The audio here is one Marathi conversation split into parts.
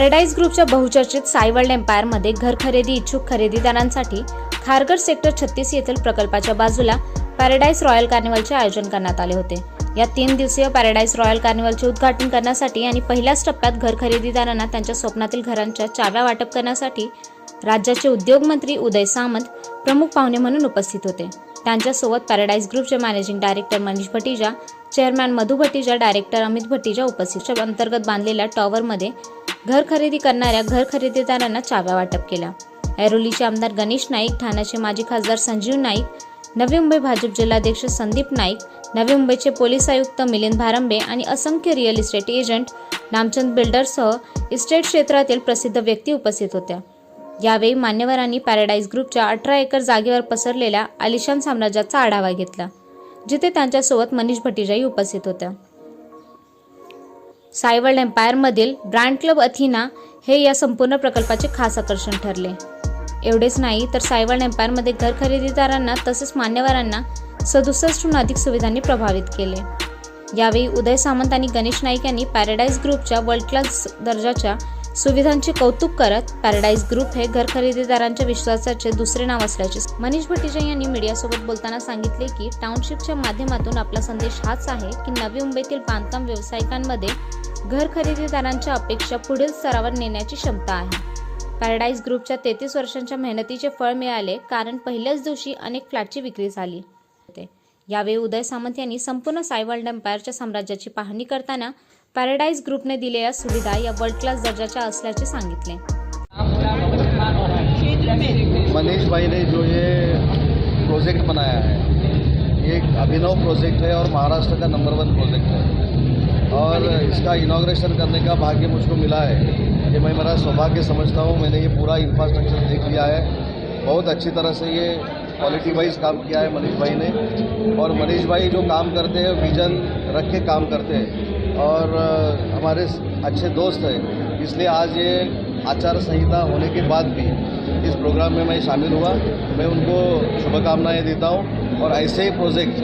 पॅराडाईज ग्रुपच्या बहुचर्चित सायवर्ल्ड एम्पायरमध्ये घर खरेदी इच्छुक खरेदीदारांसाठी खारघर सेक्टर छत्तीस येथील प्रकल्पाच्या बाजूला पॅराडाईज रॉयल कार्निवलचे आयोजन करण्यात आले होते. या तीन दिवसीय पॅराडाईज रॉयल कार्निवलचे उद्घाटन करण्यासाठी आणि पहिल्याच टप्प्यात घर खरेदीदारांना त्यांच्या स्वप्नातील घरांच्या चाव्या वाटप करण्यासाठी राज्याचे उद्योगमंत्री उदय सामंत प्रमुख पाहुणे म्हणून उपस्थित होते. त्यांच्यासोबत पॅराडाईज ग्रुपचे managing director Manish Bhatija chairman Madhu Bhatija director Amit Bhatija उपस्थित. अंतर्गत बांधलेल्या टॉवरमध्ये घर खरेदी करणाऱ्या घर खरेदीदारांना चाव्या वाटप केल्या. ऐरोलीचे आमदार गणेश नाईक ठाण्याचे माजी खासदार संजीव नाईक नवी मुंबई भाजप जिल्हाध्यक्ष संदीप नाईक नवी मुंबईचे पोलीस आयुक्त मिलिंद भारंबे आणि असंख्य रिअल इस्टेट एजंट नामचंद बिल्डरसह इस्टेट क्षेत्रातील प्रसिद्ध व्यक्ती उपस्थित होत्या. यावेळी मान्यवरांनी पॅराडाईज ग्रुपच्या अठरा एकर जागेवर पसरलेल्या आलिशान साम्राज्याचा आढावा घेतला जिथे त्यांच्यासोबत मनीष भटीजाही उपस्थित होत्या. सायवर्ल्ड एम्पायरमधील ब्रँड क्लब अथिना हे या संपूर्ण प्रकल्पाचे खास आकर्षण ठरले. एवढेच नाही तर सायवर्ल्ड एम्पायरमध्ये घर खरेदीदारांना तसेच मान्यवरांना सदुसष्टहून अधिक सुविधांनी प्रभावित केले. यावेळी उदय सामंत आणि गणेश नाईक यांनी पॅराडाईज ग्रुपच्या वर्ल्ड क्लास दर्जाच्या सुविधांचे कौतुक करत पॅराडाईज ग्रुप हे घर खरेदीदारांच्या विश्वासाचे दुसरे नाव असल्याचे मनीष भटीजा यांनी मीडियासोबत बोलताना सांगितले की टाउनशिपच्या माध्यमातून आपला संदेश हाच आहे की नवी मुंबईतील बांधकाम व्यावसायिकांमध्ये घर खरेदीदारांच्या अपेक्षा पुढील स्तरावर नेण्याची क्षमता आहे. पॅराडाईज ग्रुपच्या तेहतीस वर्षांच्या मेहनतीचे फळ मिळाले कारण पहिल्याच दिवशी अनेक फ्लॅटची विक्री झाली. यावेळी उदय सामंत यांनी संपूर्ण सायवर्ल्ड एम्पायरच्या साम्राज्याची पाहणी करताना पॅराडाईज ग्रुपने दिलेल्या सुविधा या वर्ल्ड क्लास दर्जाच्या असल्याचे सांगितले. मनीष भाई ने जो ये प्रोजेक्ट बनाया है ये एक अभिनव प्रोजेक्ट है और महाराष्ट्र का नंबर वन प्रोजेक्ट है. और इसका इनाग्रेशन करने का भाग्य मुझको मिला है। ये मैं मेरा सौभाग्य समझता हूँ। मैंने ये पूरा इंफ्रास्ट्रक्चर देख लिया है। बहुत अच्छी तरह से ये क्वालिटी वाइज काम किया है मनीष भाई ने। और मनीष भाई जो काम करते हैं विजन रख के काम करते हैं। और हमारे अच्छे दोस्त हैं। इसलिए आज ये आचार संहिता होने के बाद भी इस प्रोग्राम में मैं शामिल हुआ। मैं उनको शुभकामनाएँ देता हूँ। और ऐसे ही प्रोजेक्ट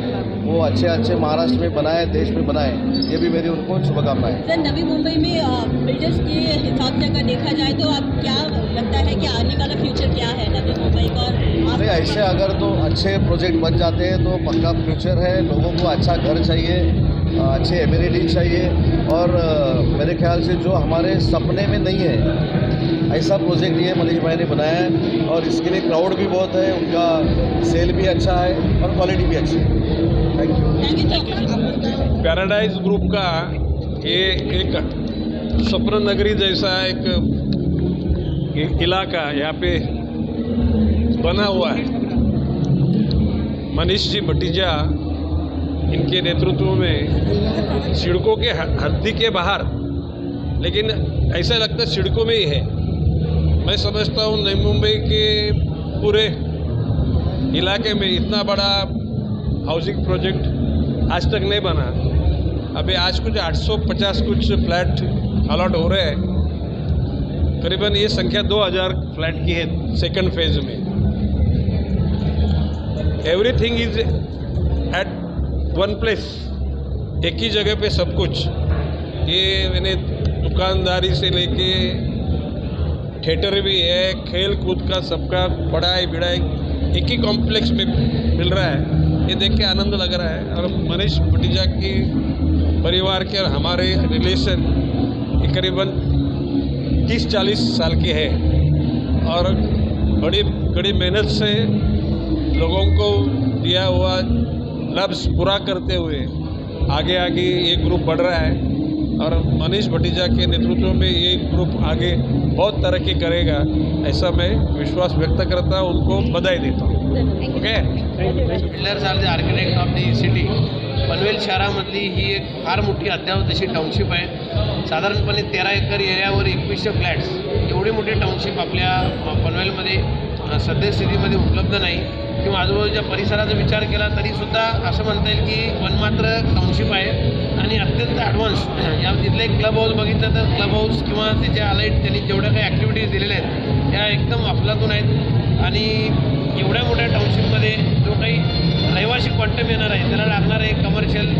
वो अच्छे अच्छे महाराष्ट्र में बनाए देश में बनाए ये भी मेरी उनको शुभकामनाएँ सर नवी मुंबई में बिल्डर्स के हिसाब से अगर देखा जाए तो अब क्या लगता है कि आने वाला फ्यूचर क्या है नवी मुंबई का आप नहीं ऐसे अगर तो अच्छे प्रोजेक्ट बन जाते हैं तो पक्का फ्यूचर है। लोगों को अच्छा घर चाहिए अच्छे एम्यूनिटीज चाहिए। और मेरे ख्याल से जो हमारे सपने में नहीं है ऐसा प्रोजेक्ट ये मनीष भाई ने बनाया है और इसके लिए क्राउड भी बहुत है, उनका सेल भी अच्छा है और क्वालिटी भी अच्छी है। थैंक यू पैराडाइज ग्रुप का ये एक स्वप्न नगरी जैसा एक इलाका यहाँ पे बना हुआ है। मनीष जी भटीजा इनके नेतृत्व में सिड़कों के हद्दी के बाहर, लेकिन ऐसा लगता है सिड़कों में ही है। मैं समझता हूँ नई मुंबई के पूरे इलाके में इतना बड़ा हाउसिंग प्रोजेक्ट आज तक नहीं बना। अभी आज कुछ 850 कुछ फ्लैट अलॉट हो रहे हैं। करीबन ये संख्या 2000 फ्लैट की है सेकंड फ़ेज़ में। Everything is at one place एक ही जगह पे सब कुछ। ये मैंने दुकानदारी से लेके थिएटर भी है, खेल कूद का सबका पढ़ाई बिढ़ाई एक ही कॉम्प्लेक्स में मिल रहा है। ये देख के आनंद लग रहा है। और मनीष भटीजा की परिवार के और हमारे रिलेशन करीबन तीस चालीस साल के हैं। और बड़ी बड़ी मेहनत से लोगों को दिया हुआ लफ्ज़ पूरा करते हुए आगे आगे ये ग्रुप बढ़ रहा है। और मनीष भटीजा के नेतृत्व में ये ग्रुप आगे बहुत तरक्की करेगा ऐसा मैं विश्वास व्यक्त करता हूँ उनको बधाई देता हूँ। Okay builders are the architect of the city Panvel शहरामधली ही एक फार मोठी अद्यावत अशी टाउनशिप आहे. साधारणपणे तेरा एकर एरियावर एकवीसशे फ्लॅट्स एवढी मोठी टाउनशिप आपल्या पनवेलमध्ये सद्यस्थितीमध्ये उपलब्ध नाही. किंवा आजूबाजूच्या परिसराचा विचार केला तरीसुद्धा असं म्हणता येईल की वनमात्र टाउनशिप आहे. आणि अत्यंत ॲडव्हान्स या तिथलं एक क्लब हाऊस बघितलं तर क्लब हाऊस किंवा त्याच्या अलाईट त्यांनी जेवढ्या काही ॲक्टिव्हिटीज दिलेल्या आहेत त्या एकदम अफलातून आहेत. आणि एवढ्या मोठ्या टाउनशिपमध्ये जो काही रहिवाशी क्वांटम येणार आहे त्याला आहे कमर्शियल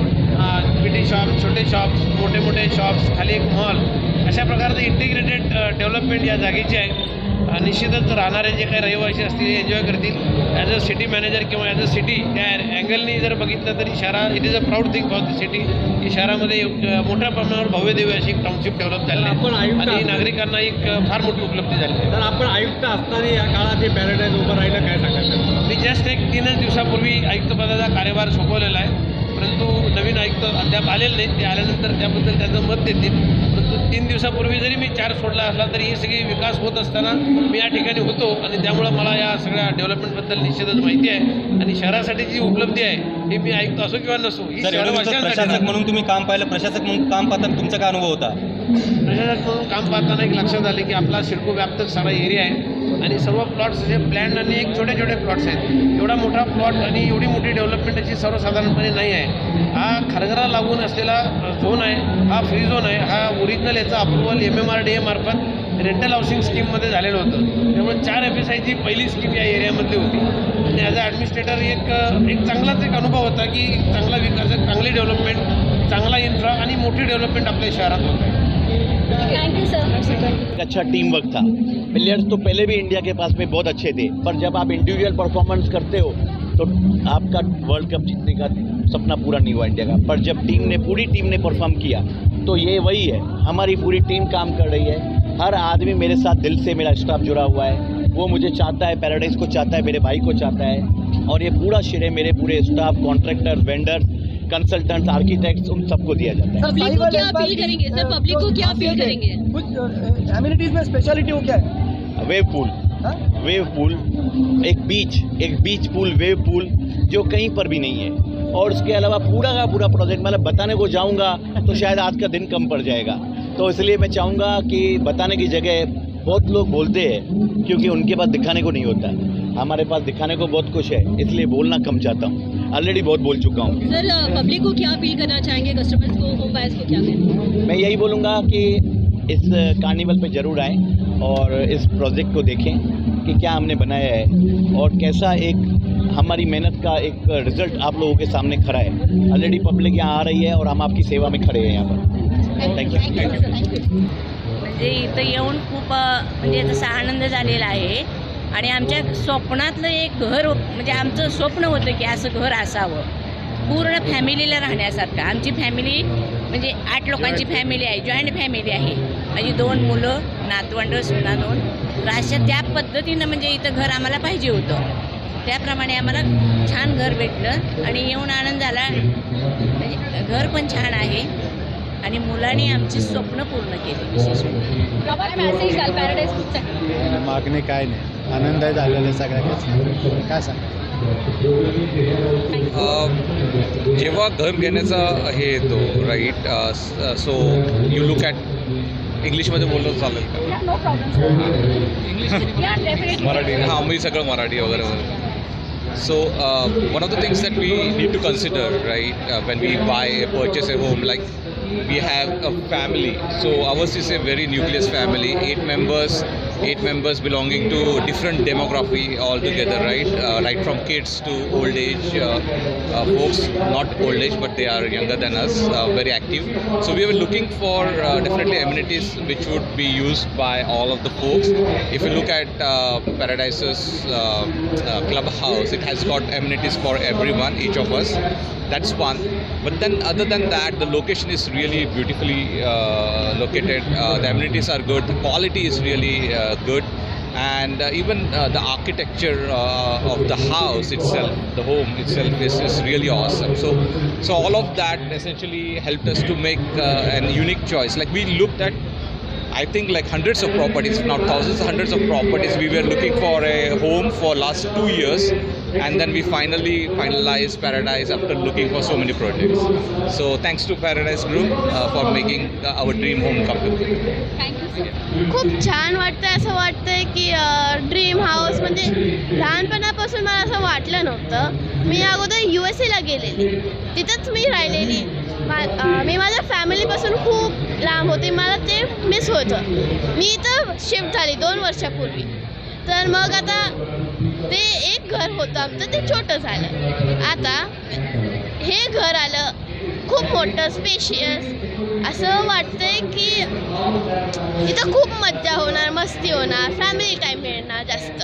पिटी शॉप छोटे शॉप्स मोठे मोठे शॉप्स खाली एक मॉल अशा प्रकारचं इंटिग्रेटेड डेव्हलपमेंट या जागेची आहे. निश्चितच राहणारे जे काही रहिवासी असतील एन्जॉय करतील ॲज अ सिटी मॅनेजर किंवा ॲज अ सिटी त्या अँगलनी जर बघितलं तरी शहरा it is a proud thing for the city की शहरामध्ये मोठ्या प्रमाणावर भव्य दिव्य अशी एक टाउनशिप डेव्हलप झाली आपण. आयुक्त आणि. नागरिकांना एक फार मोठी उपलब्धी झाली आहे तर आपण आयुक्त असताना या काळात हे पॅराडाईज उभं राहिलं काय सांगायचं मी जस्ट एक तीनच दिवसापूर्वी आयुक्तपदाचा कार्यभार सोपवलेला आहे परंतु नवीन आयुक्त अद्याप आलेले नाहीत. ते आल्यानंतर त्याबद्दल त्यांचं मत देतील. परंतु तीन दिवसापूर्वी जरी मी चार्ज सोडला असला तरी ही सगळी विकास होत असताना मी या ठिकाणी होतो. आणि त्यामुळं मला या सगळ्या डेव्हलपमेंटबद्दल निश्चितच माहिती आहे. आणि शहरासाठी जी उपलब्धी आहे ही मी आयुक्त असो किंवा नसो ही प्रशासक. म्हणून तुम्ही काम पाहिलं. प्रशासक म्हणून काम पाहताना तुमचा काय अनुभव होता? प्रशासक म्हणून काम पाहताना एक लक्षात आले की आपला सिडको व्याप्त सारा एरिया आहे. आणि सर्व प्लॉट्स जे प्लॅन आणि एक छोटे छोटे प्लॉट्स आहेत. एवढा मोठा प्लॉट आणि एवढी मोठी डेव्हलपमेंट अशी सर्वसाधारणपणे नाही आहे. हा खरगरा लागून असलेला झोन आहे हा फ्री झोन आहे हा ओरिजिनल याचा approval M M R D A मार्फत रेंटल हाऊसिंग स्कीममध्ये झालेलं होतं. त्यामुळे चार एफ एस आयची पहिली स्कीम या एरियामधली होती. आणि ॲज अ ॲडमिनिस्ट्रेटर एक एक चांगलाच एक अनुभव होता की चांगला विकास चांगली डेव्हलपमेंट चांगला इन्फ्रा आणि मोठी डेव्हलपमेंट आपल्या शहरात होत आहे. थैंक यू सर एक अच्छा टीम वर्क था। प्लेयर्स तो पहले भी इंडिया के पास में बहुत अच्छे थे पर जब आप इंडिविजुअल परफॉर्मेंस करते हो तो आपका वर्ल्ड कप जीतने का सपना पूरा नहीं हुआ इंडिया का। पर जब टीम ने पूरी टीम ने परफॉर्म किया तो ये वही है। हमारी पूरी टीम काम कर रही है। हर आदमी मेरे साथ दिल से मेरा स्टाफ जुड़ा हुआ है। वो मुझे चाहता है पैराडाइज को चाहता है मेरे भाई को चाहता है। और ये पूरा श्रेय मेरे पूरे staff contractor vendors consultants architects उन सबको दिया जाता है। पब्लिक को क्या अपील करेंगे सर पब्लिक को क्या अपील करेंगे? कुछ एम्यूनिटीज में स्पेशलिटी हो क्या है? वेव पूल वेव पूल एक बीच एक बीच पूल वेव पूल जो कहीं पर भी नहीं है। और उसके अलावा पूरा का पूरा प्रोजेक्ट मतलब बताने को जाऊँगा तो शायद आज का दिन कम पड़ जाएगा। तो इसलिए मैं चाहूँगा कि बताने की जगह बहुत लोग बोलते हैं क्योंकि उनके पास दिखाने को नहीं होता। हमारे पास दिखाने को बहुत कुछ है इसलिए बोलना कम चाहता हूँ। ऑलरेडी बहुत बोल चुका हूँ। सर पब्लिक को क्या अपील करना चाहेंगे? कस्टमर्स को होम बायर्स को क्या कहेंगे मैं यही बोलूँगा कि इस कार्निवल पे ज़रूर आएँ और इस प्रोजेक्ट को देखें कि क्या हमने बनाया है और कैसा एक हमारी मेहनत का एक रिज़ल्ट आप लोगों के सामने खड़ा है। ऑलरेडी पब्लिक यहाँ आ रही है और हम आपकी सेवा में खड़े हैं यहाँ पर। थैंक यू म्हणजे इथं येऊन खूप म्हणजे तसा आनंद झालेला आहे आणि आमच्या स्वप्नातलं एक घर म्हणजे आमचं स्वप्न होतं की असं घर असावं. पूर्ण फॅमिलीला राहण्यासारखं. आमची फॅमिली म्हणजे आठ लोकांची फॅमिली आहे जॉईंट फॅमिली आहे. माझी दोन मुलं नातवंड सुना दोन. तर अशा त्या पद्धतीनं म्हणजे इथं घर आम्हाला पाहिजे होतं. त्याप्रमाणे आम्हाला छान घर भेटलं आणि येऊन आनंद झाला. म्हणजे घर पण छान आहे. आणि मुलांनी आमची स्वप्न पूर्ण केली विशेष म्हणजे. मागणे काय नाही. आनंद आहे झालेला सगळ्या गोष्टी. काय सांगा अ, जेव्हा घर घेण्याचा हे येतो right so you look at इंग्लिशमध्ये बोललं चालेल का? नो प्रॉब्लेम मराठी हां मी सगळं मराठी वगैरे वगैरे so one of the things that we need to consider right when we buy purchase a home like we have a family. So ours is a very nucleus family. Eight members eight members belonging to different demography altogether right? Uh, right from kids to old age uh, uh, folks not old age but they are younger than us uh, very active. So we were looking for uh, definitely amenities which would be used by all of the folks. If you look at uh, paradise's uh, uh, clubhouse it has got amenities for everyone each of us that's one. But then other than that the location is really beautifully uh, located. Uh, the amenities are good. The quality is really uh, good. And uh, even uh, the architecture uh, of the house itself the home itself is, is really awesome. So so all of that essentially helped us to make uh, an unique choice. Like we looked at I think like hundreds of properties, not thousands, hundreds of properties. We were looking for a home for last two years, and then we finally finalized Paradise after looking for so many projects. So thanks to Paradise Group uh, for making the, our dream home come true. Thank you. खूप छान वाटतं असं वाटतंय की ड्रीम हाऊस म्हणजे लहानपणापासून मला असं वाटलं नव्हतं मी अगोदर यू एस एला गेलेली तिथंच मी राहिलेली मा मी माझ्या फॅमिलीपासून खूप लांब होते मला ते मिस होतं मी इथं शिफ्ट झाली दोन वर्षापूर्वी तर मग आता ते एक घर होतं आमचं ते छोटं झालं. आता हे घर आलं खूप मोठं स्पेशियस असं वाटतंय की इथं खूप मज्जा होणार मस्ती होणार फॅमिली टाईम मिळणार जास्त.